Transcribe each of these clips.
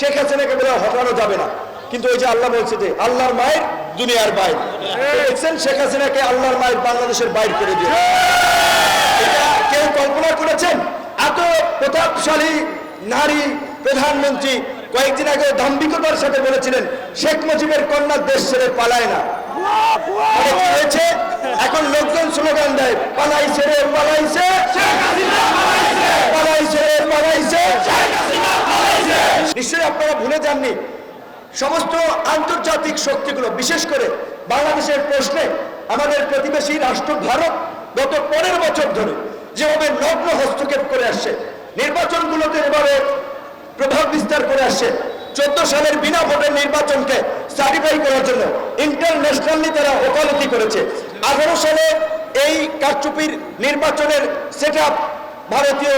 শেখ হাসিনাকে বলে হটানো যাবে না। কিন্তু ওই যে আল্লাহ বলছে যে আল্লাহর মায়ের দুনিয়ার বাইর। দেখছেন শেখ হাসিনাকে আল্লাহর মায়ের বাংলাদেশের বাইর করে দিয়ে। কেউ কল্পনা করেছেন? এত প্রতাপশালী নারী প্রধানমন্ত্রী কয়েকদিন আগে দাম্ভিকতার সাথে বলেছিলেন শেখ মুজিবের কন্যা দেশ ছেড়ে পালায় না। হয়েছে? এখন লোকজন স্লোগান দেয় পালাই রে পালাইছে পালাইছে রে পালাইছে নিশ্চয়ই আপনারা ভুলে যাননি। সমস্ত আন্তর্জাতিক শক্তিগুলো, বিশেষ করে বাংলাদেশের প্রশ্নে আমাদের প্রতিবেশী রাষ্ট্র ভারত গত পনেরো বছর ধরে যেভাবে নগ্ন হস্তক্ষেপ করে আসছে, নির্বাচনগুলোতে এভাবে প্রভাব বিস্তার করে আসছে, চোদ্দ সালের বিনা ভোটের নির্বাচনকে সার্টিফাই করার জন্য ইন্টারন্যাশনালি তারা ওকালতি করেছে। আঠারো সালে এই কারচুপির নির্বাচনের সেট ভারতীয়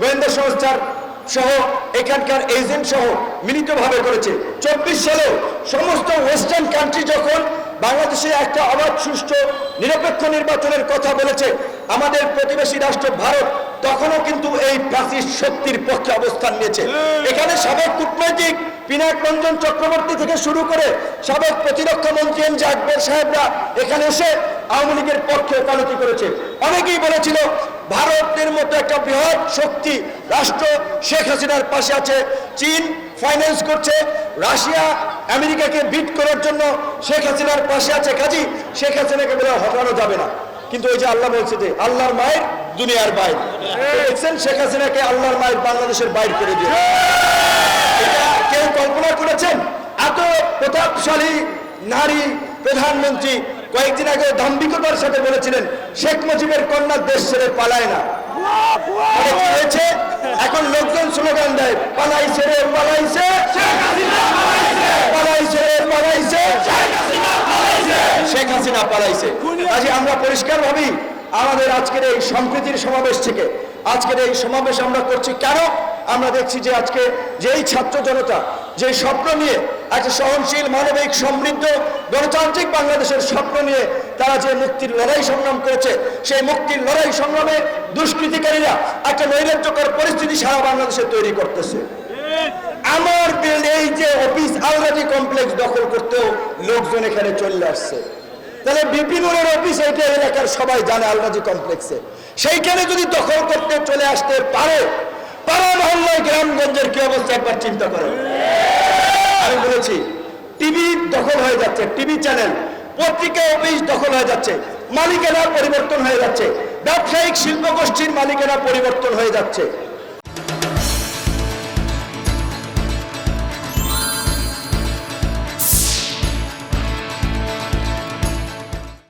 গোয়েন্দা সংস্থার সহ এখানকার এজেন্ট সহ মিলিতভাবে করেছে। চব্বিশ সালে সমস্ত ওয়েস্টার্ন কান্ট্রি যখন বাংলাদেশে একটা অবাধ সুষ্ঠু নিরপেক্ষ নির্বাচনের কথা বলেছে আমাদের প্রতিবেশী রাষ্ট্র ভারত তখনও কিন্তু এই প্রাচীর শক্তির পক্ষে অবস্থান নিয়েছে। এখানে সাবেক কূটনৈতিক পিনাক রঞ্জন চক্রবর্তী থেকে শুরু করে সাবেক প্রতিরক্ষা মন্ত্রী এম জে আকবর সাহেবরা এখানে এসে আওয়ামী লীগের পক্ষে ওকালতি করেছে। অনেকেই বলেছিল ভারতের মতো একটা বৃহৎ শক্তি রাষ্ট্র শেখ হাসিনার পাশে আছে। চীন ফাইন্যান্স করছে। রাশিয়া আমেরিকাকে বিট করার জন্য শেখ হাসিনার পাশে আছে। কাজী শেখ হাসিনাকে বলে হটানো যাবে না। কিন্তু ওই যে আল্লাহ বলছে যে আল্লাহর মায়ের দুনিয়ার বাইর। দেখছেন শেখ হাসিনাকে আল্লাহর মায়ের বাংলাদেশের বাইর করে দিয়ে এটা কেউ কল্পনা করেছেন? এত প্রতাপশালী নারী প্রধানমন্ত্রী কয়েকদিন আগে দাম্ভিকতার সাথে বলেছিলেন, শেখ মুজিবের কন্যা দেশ ছেড়ে পালায় না। হয়েছে, এখন লোকজন স্লোগান দেয়, পালাইছে রে, পালাইছে। পালাইছে রে, পালাইছে। শেখ হাসিনা পালাইছে। কাজে, আমরা পরিষ্কার ভাবি, আমাদের আজকের এই সম্প্রীতির সমাবেশ থেকে, আজকের এই সমাবেশ আমরা করছি কেন? আমরা দেখছি যে আজকে যেই ছাত্র জনতা যে স্বপ্ন নিয়ে একটা সহনশীল, মানবিক, সমৃদ্ধ, গণতান্ত্রিক বাংলাদেশের স্বপ্ন নিয়ে তারা যে মুক্তির লড়াই সংগ্রাম করেছে, সেই মুক্তির লড়াই সংগ্রামে দুষ্কৃতিকারীরা একটা নৈরাজ্যকর পরিস্থিতি সারা বাংলাদেশে তৈরি করতেছে। আমার এই যে অফিস আলরাজি কমপ্লেক্স দখল করতেও লোকজন এখানে চলে আসছে। তাহলে বিপিনুরের অফিস এইটা এলাকার সবাই জানে আলরাজি কমপ্লেক্সে সেইখানে যদি দখল করতে চলে আসতে পারে পাড়া মহল্লায় গ্রামগঞ্জের কি অবস্থা একবার চিন্তা করো। আমি বলেছি টিভি দখল হয়ে যাচ্ছে টিভি চ্যানেল পত্রিকা অফিস দখল হয়ে যাচ্ছে মালিকেরা পরিবর্তন হয়ে যাচ্ছে, ব্যবসায়িক শিল্প গোষ্ঠীর মালিকেরা পরিবর্তন হয়ে যাচ্ছে।